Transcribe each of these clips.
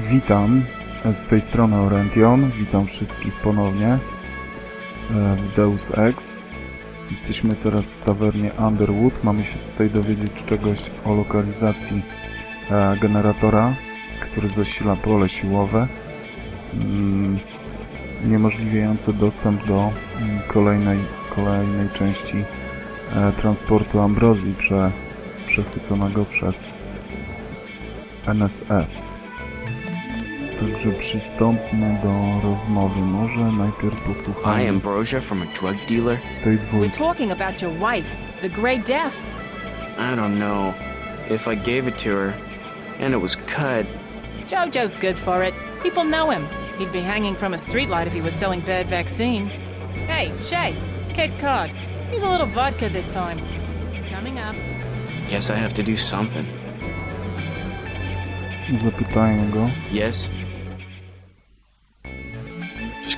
Witam z tej strony Oriention. Witam wszystkich ponownie e, w Deus Ex. Jesteśmy teraz w tawernie Underwood. Mamy się tutaj dowiedzieć czegoś o lokalizacji e, generatora, który zasila pole siłowe, mm, uniemożliwiające dostęp do mm, kolejnej, kolejnej części e, transportu ambrozji prze, przechwyconego przez NSF. Także przystąpmy do rozmowy. Może najpierw I posłuchajmy Ambrosia from a drug dealer? tej We're talking about your wife, the Grey Death. I don't know. If I gave it to her, and it was cut, Jojo's good for it. People know him. He'd be hanging from a streetlight if he was selling bad vaccine. Hey, Shay, Kid Cod. Here's a little vodka this time. Coming up. guess I have to do something. Zapytajmy go. Yes?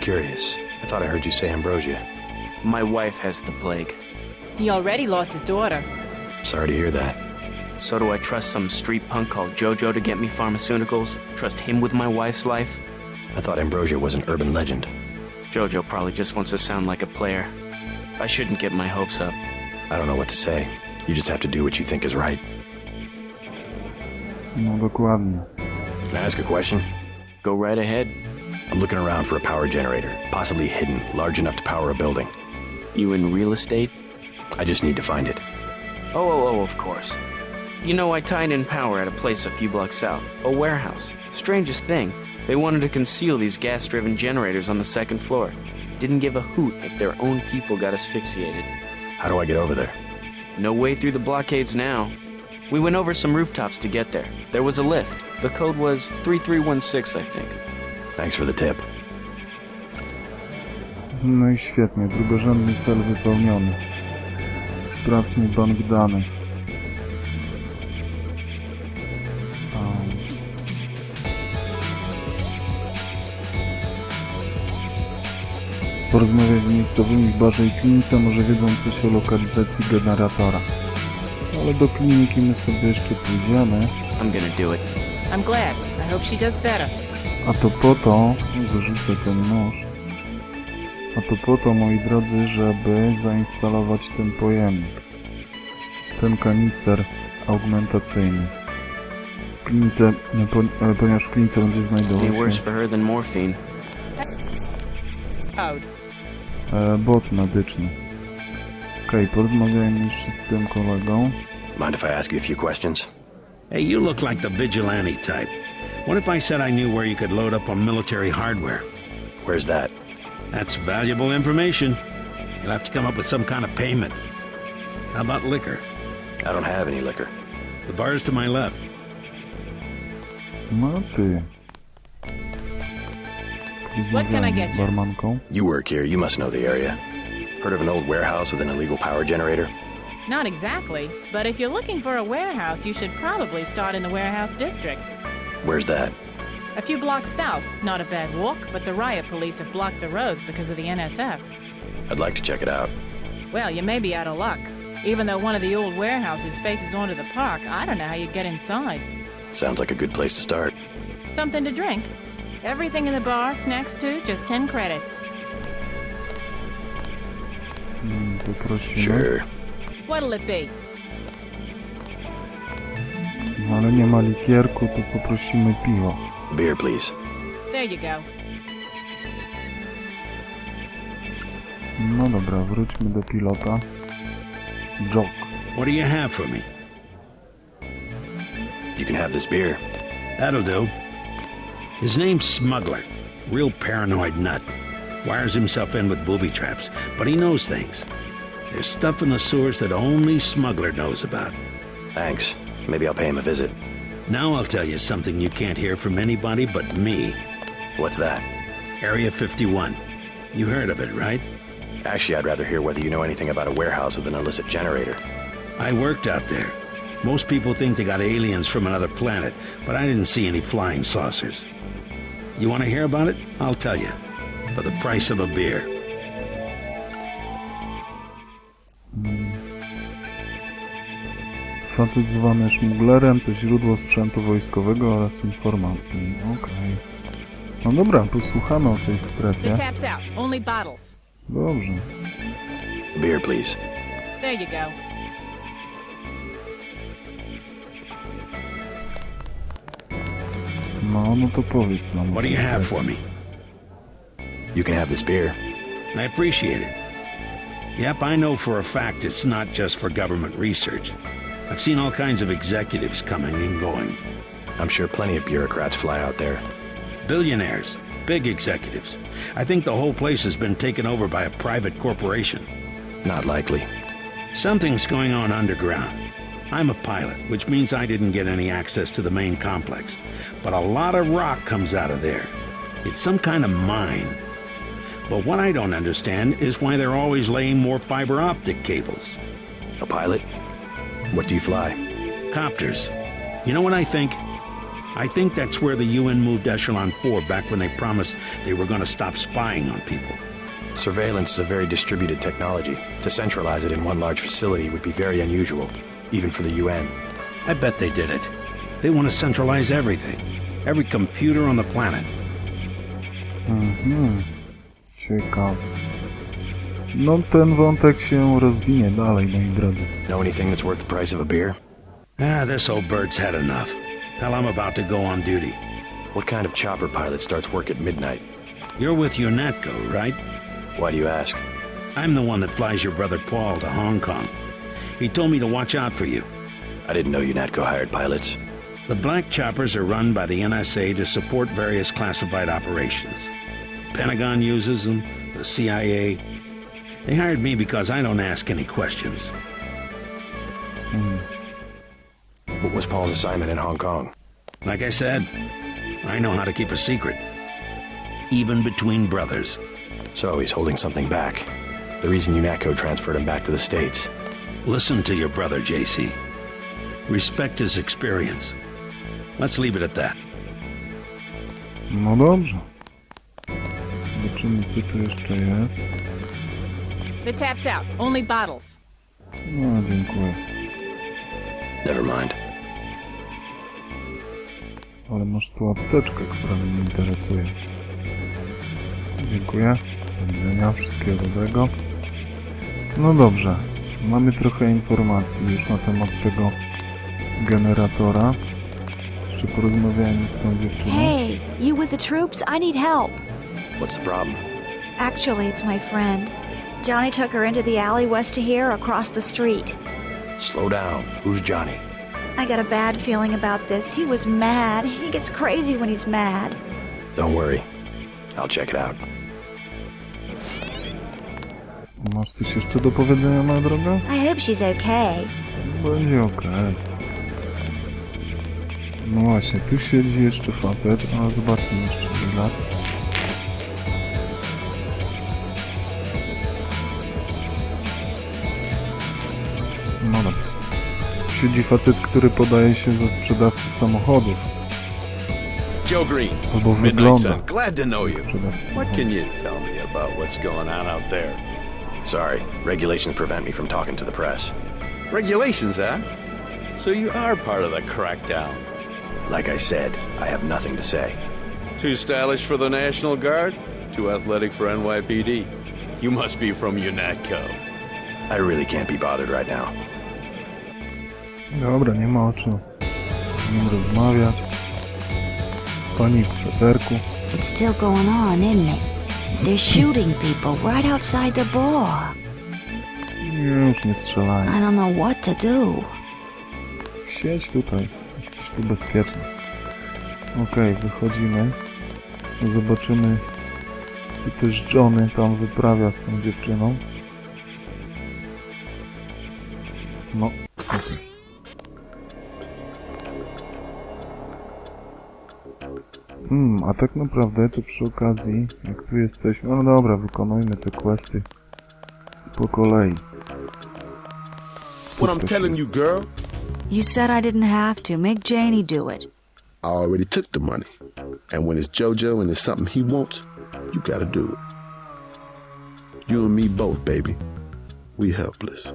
Just curious. I thought I heard you say Ambrosia. My wife has the plague. He already lost his daughter. Sorry to hear that. So do I trust some street punk called Jojo to get me pharmaceuticals? Trust him with my wife's life? I thought Ambrosia was an urban legend. Jojo probably just wants to sound like a player. I shouldn't get my hopes up. I don't know what to say. You just have to do what you think is right. No dokładnie. Can I ask a question? Go right ahead. I'm looking around for a power generator, possibly hidden, large enough to power a building. You in real estate? I just need to find it. Oh, oh, oh, of course. You know, I tied in power at a place a few blocks south, a warehouse. Strangest thing, they wanted to conceal these gas driven generators on the second floor. Didn't give a hoot if their own people got asphyxiated. How do I get over there? No way through the blockades now. We went over some rooftops to get there. There was a lift. The code was 3316, I think. Thanks for the tip. No i świetnie. Drugorzędny cel wypełniony. Sprawdźmy bank danych. Porozmawiać z miejscowymi w barze i klinice, może wiedzą coś o lokalizacji generatora. Ale do kliniki my sobie jeszcze pójdziemy. I'm gonna do it. I'm glad. I hope she does better. A to po to, wyrzucę ten nóż, a to po to, moi drodzy, żeby zainstalować ten pojemnik, ten kanister augmentacyjny. W klinice, e, ponieważ w klinice będzie Be znajdował worse się for her than morphine. Code. e, bot medyczny. Okej, porozmawiajmy jeszcze z tym kolegą. Mind if I ask you a few questions? Hey, you look like the vigilante type. What if I said I knew where you could load up on military hardware? Where's that? That's valuable information. You'll have to come up with some kind of payment. How about liquor? I don't have any liquor. The bar's to my left. No ty. What can I get you? You work here, you must know the area. Heard of an old warehouse with an illegal power generator? Not exactly, but if you're looking for a warehouse, you should probably start in the warehouse district. Where's that? A few blocks south. Not a bad walk, but the riot police have blocked the roads because of the NSF. I'd like to check it out. Well, you may be out of luck. Even though one of the old warehouses faces onto the park, I don't know how you'd get inside. Sounds like a good place to start. Something to drink? Everything in the bar, snacks too, just 10 credits. Mm, Sure. What'll it be? No, ale nie ma likierku, to poprosimy piwo. Beer, please. There you go. No dobra, wróćmy do pilota. Jock. What do you have for me? You can have this beer. That'll do. His name's Smuggler. Real paranoid nut. Wires himself in with booby traps, but he knows things. There's stuff in the sewers that only Smuggler knows about. Thanks. Maybe I'll pay him a visit. Now I'll tell you something you can't hear from anybody but me. What's that? Area 51. You heard of it, right? Actually, I'd rather hear whether you know anything about a warehouse with an illicit generator. I worked out there. Most people think they got aliens from another planet, but I didn't see any flying saucers. You want to hear about it? I'll tell you. For the price of a beer. Facet zwany szmuglerem to źródło sprzętu wojskowego oraz informacji. Okej. No dobra, posłuchamy o tej The strefie. tap's out. Only bottles. Dobrze. Beer, please. There you go. No, no to powiedz nam. What do you have for me? You can have this beer. I appreciate it. Yep, I know for a fact it's not just for government research. I've seen all kinds of executives coming and going. I'm sure plenty of bureaucrats fly out there. Billionaires, big executives. I think the whole place has been taken over by a private corporation. Not likely. Something's going on underground. I'm a pilot, which means I didn't get any access to the main complex. But a lot of rock comes out of there. It's some kind of mine. But what I don't understand is why they're always laying more fiber optic cables. A pilot? What do you fly? Copters. You know what I think? I think that's where the UN moved Echelon 4 back when they promised they were going to stop spying on people. Surveillance is a very distributed technology. To centralize it in one large facility would be very unusual, even for the UN. I bet they did it. They want to centralize everything. Every computer on the planet. Mm hmm. Ciekawe. No ten wątek się rozwinie dalej, moi drodzy. Know anything that's worth the price of a beer? Ah, this old bird's had enough. Hell, I'm about to go on duty. What kind of chopper pilot starts work at midnight? You're with UNATCO, right? Why do you ask? I'm the one that flies your brother Paul to Hong Kong. He told me to watch out for you. I didn't know UNATCO hired pilots. The black choppers are run by the NSA to support various classified operations. Pentagon uses them, the CIA. They hired me because I don't ask any questions. Hmm. What was Paul's assignment in Hong Kong? Like I said, I know how to keep a secret. Even between brothers. So he's holding something back. The reason UNATCO transferred him back to the States. Listen to your brother, JC. Respect his experience. Let's leave it at that. No dobrze. Zobaczymy, co tu jeszcze jest. The tap's out. Only bottles. No, dziękuję. Never mind. Ale masz tu apteczkę, która mnie interesuje. Dziękuję. Do widzenia. Wszystkiego dobrego. No dobrze. Mamy trochę informacji już na temat tego generatora. Jeszcze porozmawiałem z tą dziewczyną. Hey, you with the troops? I need help. What's the problem? Actually, it's my friend. Johnny took her into the alley west of here across the street. Slow down. Who's Johnny? I got a bad feeling about this. He was mad. He gets crazy when he's mad. Don't worry. I'll check it out. Masz coś jeszcze do powiedzenia, moja droga? I hope she's okay. Będzie okej. No właśnie, tu siedzi jeszcze facet, ale zobaczmy jeszcze Siedzi facet, który podaje się za sprzedawcę samochodów. Joe Green, Albo Midnight wygląda. Sun. Glad to know you. What can you tell me about what's going on out there? Sorry, regulations prevent me from talking to the press. Regulations, huh? So you are part of the crackdown. Like I said, I have nothing to say. Too stylish for the National Guard? Too athletic for NYPD? You must be from UNATCO. I really can't be bothered right now. Dobra, nie ma o czym z nim rozmawiać. Pani w sweterku. It's still going on, isn't it? They're shooting people right outside the bar. Już nie strzelają. I don't know what to do. Siedź tutaj. Jesteś tu bezpieczny. Okej, wychodzimy. Zobaczymy, co też Johnny tam wyprawia z tą dziewczyną. No, Hmm, a tak naprawdę to przy okazji, jak tu jesteśmy... No dobra, wykonujmy te questy po kolei. What I'm telling you, girl, You said I didn't have to. Make Janie do it. I already took the money. And when it's JoJo and it's something he wants, you gotta do it. You and me both, baby. We helpless.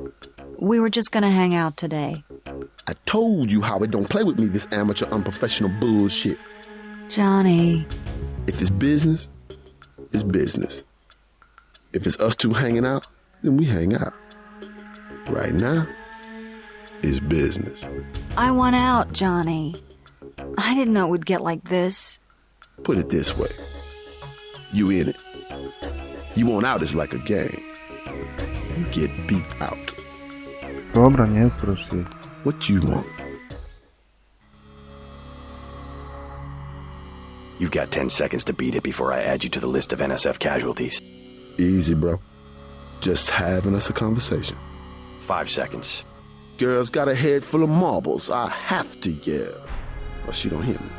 We were just gonna hang out today. I told you, Howard, don't play with me this amateur, unprofessional bullshit. Johnny. If it's business, it's business. If it's us two hanging out, then we hang out. Right now, it's business. I want out, Johnny. I didn't know it would get like this. Put it this way you in it. You want out is like a game. You get beat out. Dobra, nie strasz jej. What you want? You've got 10 seconds to beat it before I add you to the list of NSF casualties. Easy, bro. Just having us a conversation. Five seconds. Girl's got a head full of marbles. I have to yell. Or she don't hear me.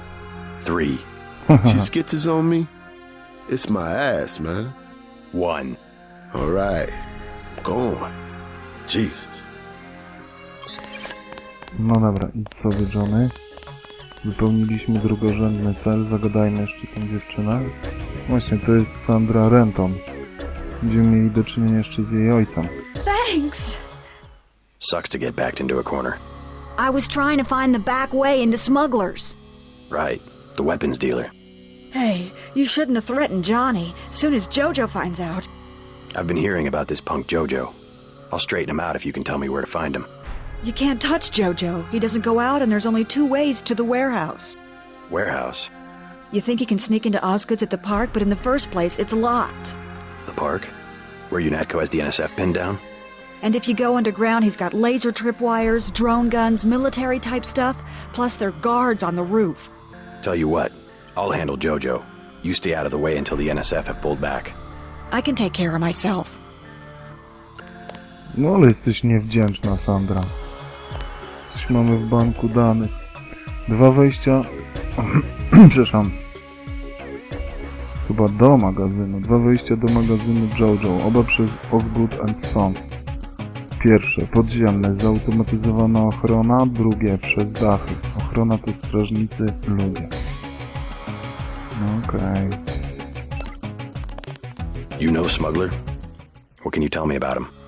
Three. She skits on me. It's my ass, man. One. All right. Go on. Jesus. No dobra, idź sobie, Johnny. Wypełniliśmy drugorzędny cel, zagadajmy jeszcze tą dziewczynę. Właśnie, to jest Sandra Renton. Będziemy mieli do czynienia jeszcze z jej ojcem. Thanks. Sucks to get backed into a corner. I was trying to find the back way into smugglers. Right. The weapons dealer. Hey, you shouldn't have threatened Johnny. Soon as Jojo finds out. I've been hearing about this punk Jojo. I'll straighten him out if you can tell me where to find him. You can't touch Jojo. He doesn't go out, and there's only two ways to the warehouse. Warehouse. You think he can sneak into Osgood's at the park, but in the first place, it's locked. The park. Where UNATCO has the NSF pinned down. And if you go underground, he's got laser tripwires, drone guns, military type stuff, plus there are guards on the roof. Tell you what, I'll handle Jojo. You stay out of the way until the NSF have pulled back. I can take care of myself. No ale jesteś niewdzięczna, Sandra. Mamy w banku danych. Dwa wejścia... Przepraszam. Chyba do magazynu. Dwa wejścia do magazynu JoJo. Oba przez Osgood and Sons. Pierwsze, podziemne, zautomatyzowana ochrona. Drugie, przez dachy. Ochrona to strażnicy, ludzie. Okej. You know Smuggler? What can you tell me about him?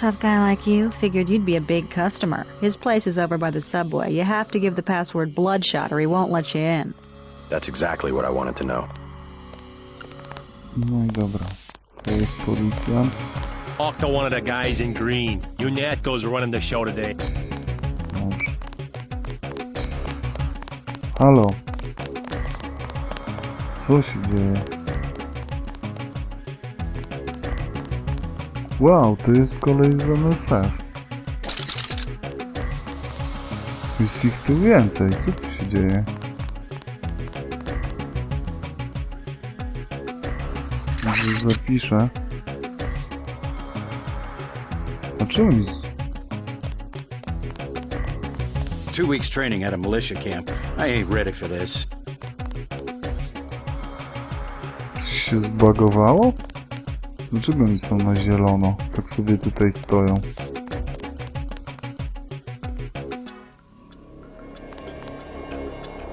Tough guy like you figured you'd be a big customer. His place is over by the subway. You have to give the password Bloodshot or he won't let you in. That's exactly what I wanted to know. No i dobra. To jest policjant. Talk to one of the guys in green. UNATCO's running the show today. Dobrze. Halo. Co się dzieje? Wow, to jest kolej z NSF. Jest ich tu więcej. Co tu się dzieje? Może zapiszę. A czemu z- Two weeks training at a militia camp. I ain't ready for this. Coś się zbagowało? Dlaczego oni są na zielono? Tak sobie tutaj stoją.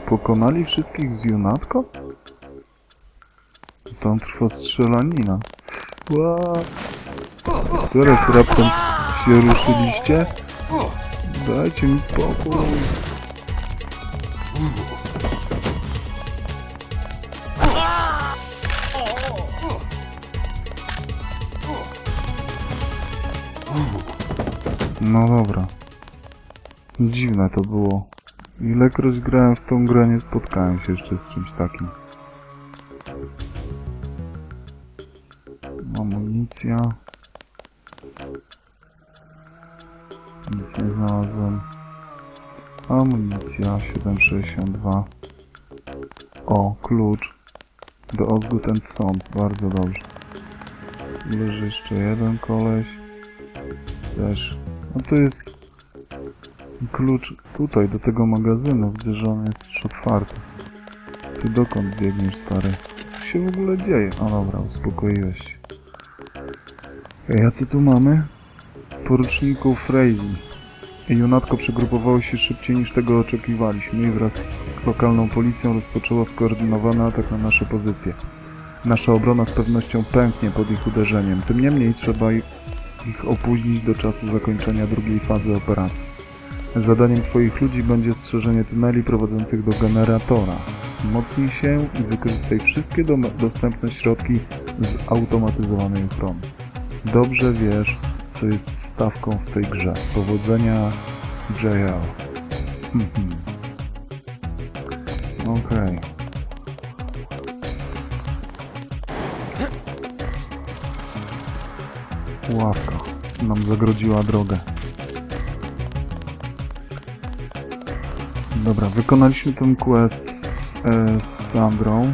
Pokonali wszystkich z Junatko? Tam trwa strzelanina. Ła! Teraz raptem się ruszyliście? Dajcie mi spokój. No dobra. Dziwne to było. Ilekroć grałem w tą grę, nie spotkałem się jeszcze z czymś takim. Amunicja. Nic nie znalazłem. Amunicja 762. O, klucz. Do Osgood and Sons. Bardzo dobrze. Leży jeszcze jeden koleś. Też. No to jest klucz tutaj, do tego magazynu. Widzę, że on jest już otwarty. Ty dokąd biegniesz, stary? Co się w ogóle dzieje? O dobra, uspokoiłeś się. Ej, a co tu mamy? Poruczniku Frazee. Junatko przegrupowało się szybciej niż tego oczekiwaliśmy i wraz z lokalną policją rozpoczęło skoordynowany atak na nasze pozycje. Nasza obrona z pewnością pęknie pod ich uderzeniem. Tym niemniej trzeba ich opóźnić do czasu zakończenia drugiej fazy operacji. Zadaniem Twoich ludzi będzie strzeżenie tuneli prowadzących do generatora. Mocnij się i wykorzystaj wszystkie dom- dostępne środki z automatyzowanej ochrony. Dobrze wiesz, co jest stawką w tej grze. Powodzenia, JL. Mhm. Okej. Ławka nam zagrodziła drogę. Dobra, wykonaliśmy ten quest z, e, z Sandrą.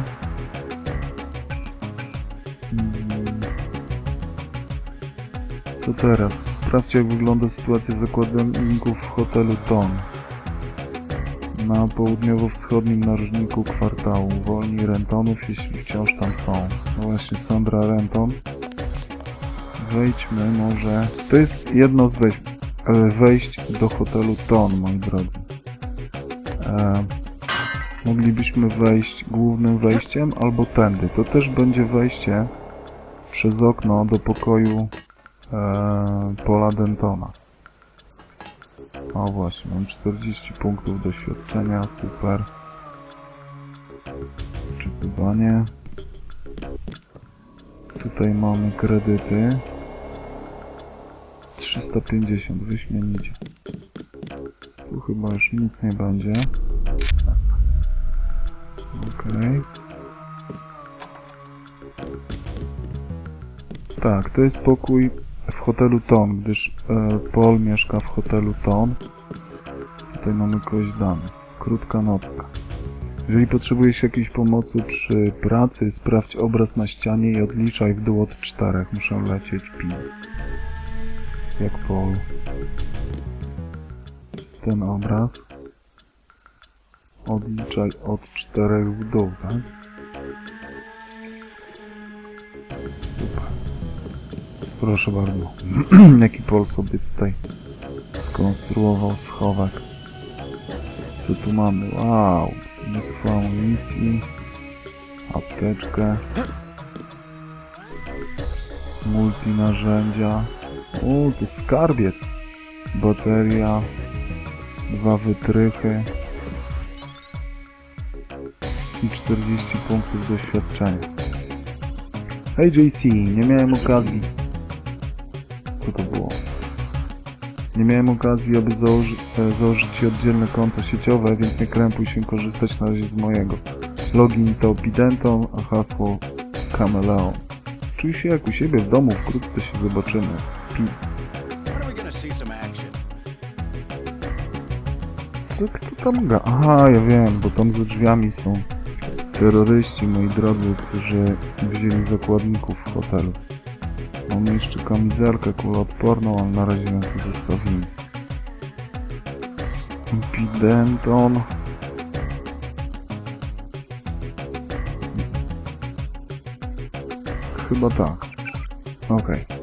Co teraz? Sprawdźcie jak wygląda sytuacja zakładników w hotelu Ton. Na południowo-wschodnim narożniku kwartału. Wolni Rentonów, jeśli wciąż tam są. No właśnie, Sandra Renton. Wejdźmy może... To jest jedno z wejść, e, wejść do hotelu Ton, moi drodzy. E, moglibyśmy wejść głównym wejściem albo tędy. To też będzie wejście przez okno do pokoju e, Paula Dentona. O właśnie, mam 40 punktów doświadczenia, super. Czytywanie. Tutaj mamy kredyty. 350, wyśmienicie. Tu chyba już nic nie będzie. Okej. Tak, to jest pokój w hotelu Ton, gdyż e, Paul mieszka w hotelu Ton. Tutaj mamy kogoś danych. Krótka notka. Jeżeli potrzebujesz jakiejś pomocy przy pracy, sprawdź obraz na ścianie i odliczaj w dół od czterech. Muszę lecieć pi. Jak Paul. Jest ten obraz. Odliczaj od czterech w dół, tak? Super. Proszę bardzo. Jaki Paul sobie tutaj skonstruował schowek. Co tu mamy? Wow! Mnóstwo amunicji. Apteczkę. Multinarzędzia. O, to skarbiec. Bateria. Dwa wytrychy. I 40 punktów doświadczenia. Hej JC, nie miałem okazji. Co to było? Nie miałem okazji, aby założy, e, założyć ci oddzielne konto sieciowe, więc nie krępuj się korzystać na razie z mojego. Login to Pidenton, a hasło Kameleon. Czuj się jak u siebie w domu, wkrótce się zobaczymy. Co kto tam ga? Aha, ja wiem, bo tam za drzwiami są terroryści, moi drodzy, którzy wzięli zakładników w hotelu. Mamy jeszcze kamizelkę kuloodporną, ale na razie ją tu zostawimy. Pidenton. Chyba tak. Okej.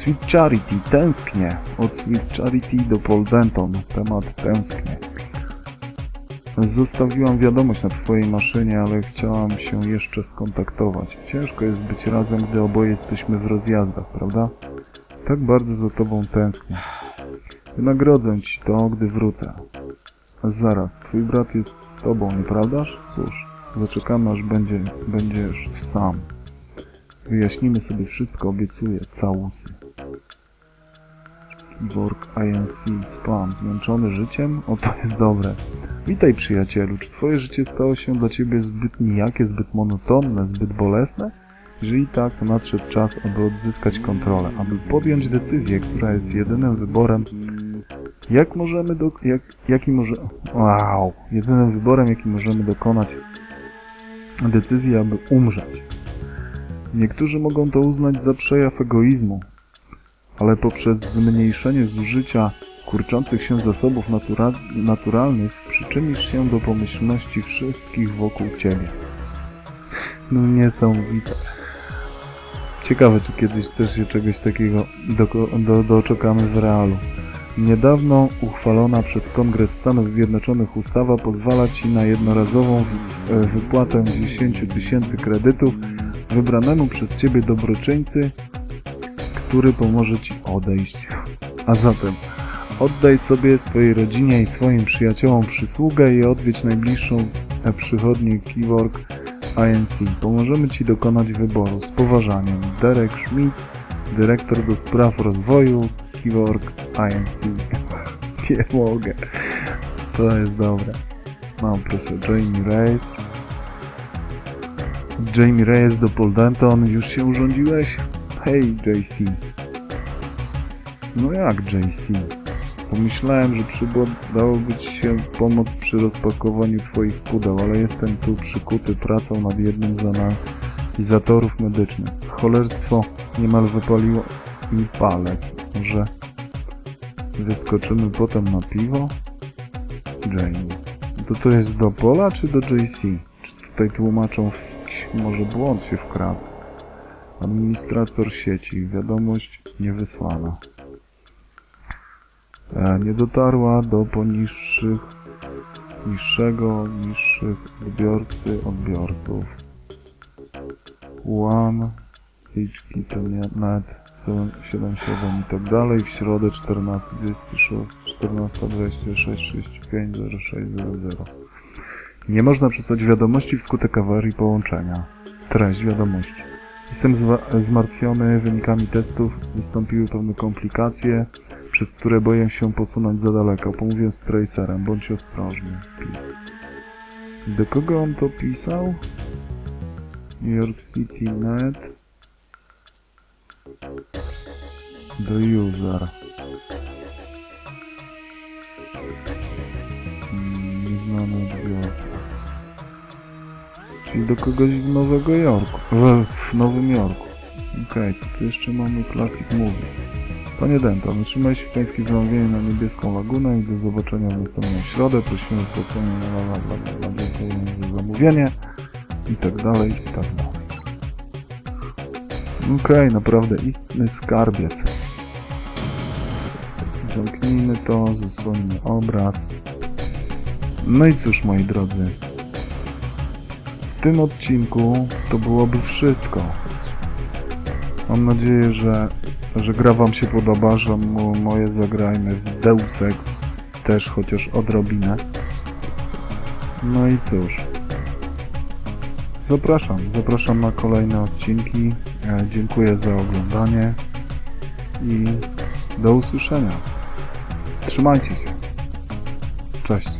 Sweet Charity, tęsknię. Od Sweet Charity do Paul Denton. Temat tęsknię. Zostawiłam wiadomość na Twojej maszynie, ale chciałam się jeszcze skontaktować. Ciężko jest być razem, gdy oboje jesteśmy w rozjazdach, prawda? Tak bardzo za Tobą tęsknię. Wynagrodzę Ci to, gdy wrócę. Zaraz, Twój brat jest z Tobą, nieprawdaż? Cóż, zaczekamy aż będzie, będziesz sam. Wyjaśnimy sobie wszystko, obiecuję. Całusy. Keywork INC Spam. Zmęczony życiem? O, to jest dobre. Witaj przyjacielu, czy twoje życie stało się dla ciebie zbyt nijakie, zbyt monotonne, zbyt bolesne? Jeżeli tak, to nadszedł czas, aby odzyskać kontrolę, aby podjąć decyzję, która jest jedynym wyborem, jak możemy do... jak... jaki może... wow, jedynym wyborem, jaki możemy dokonać decyzji, aby umrzeć. Niektórzy mogą to uznać za przejaw egoizmu, ale poprzez zmniejszenie zużycia kurczących się zasobów natura naturalnych przyczynisz się do pomyślności wszystkich wokół Ciebie. No niesamowite. Ciekawe, czy kiedyś też się czegoś takiego do, do, doczekamy w realu. Niedawno uchwalona przez Kongres Stanów Zjednoczonych ustawa pozwala Ci na jednorazową wy- wypłatę 10 tysięcy kredytów wybranemu przez Ciebie dobroczyńcy, który pomoże Ci odejść. A zatem Oddaj sobie, swojej rodzinie i swoim przyjaciołom przysługę i odwiedź najbliższą przychodnię Keyword INC. Pomożemy Ci dokonać wyboru. Z poważaniem. Derek Schmidt, dyrektor do spraw rozwoju Keyword INC. Nie mogę. To jest dobre. No proszę, Jamie Reyes. Jamie Reyes do Paul Denton. Już się urządziłeś? Hej, JC. No jak JC? Pomyślałem, że przydałoby Ci się pomoc przy rozpakowaniu Twoich pudeł, ale jestem tu przykuty pracą nad jednym z analizatorów medycznych. Cholerstwo niemal wypaliło mi palec. Może wyskoczymy potem na piwo? Jamie. To to jest do Pola czy do JC? Czy tutaj tłumaczą w... może błąd się wkradł? Administrator sieci. Wiadomość nie wysłana. E, nie dotarła do poniższych, niższego, niższych odbiorcy odbiorców. One, HKTNet, 77 i tak dalej. W środę 14, 26, 14, 26, 35, 0600. Nie można przesłać wiadomości wskutek awarii połączenia. Treść wiadomości. Jestem zmartwiony wynikami testów. Wystąpiły pewne komplikacje przez które boję się posunąć za daleko. Pomówię z Tracerem, bądź ostrożny. Do kogo on to pisał? New York City Net. Do user. Hmm, Nieznany odbiorca. Czyli do kogoś w Nowego Jorku. W, w Nowym Jorku. Okej, co tu jeszcze mamy? Classic Movies. Panie Denton, otrzymałeś pańskie zamówienie na niebieską lagunę i do zobaczenia w następną środę. Prosimy o wpłacenie na za zamówienie i tak dalej, i tak dalej. Okej, naprawdę istny skarbiec. Zamknijmy to, zasłońmy obraz. No i cóż, moi drodzy. W tym odcinku to byłoby wszystko. Mam nadzieję, że że gra Wam się podoba, że mo- moje zagrajmy w Deus Ex też chociaż odrobinę. No i cóż. Zapraszam, zapraszam na kolejne odcinki. E, dziękuję za oglądanie i do usłyszenia. Trzymajcie się. Cześć.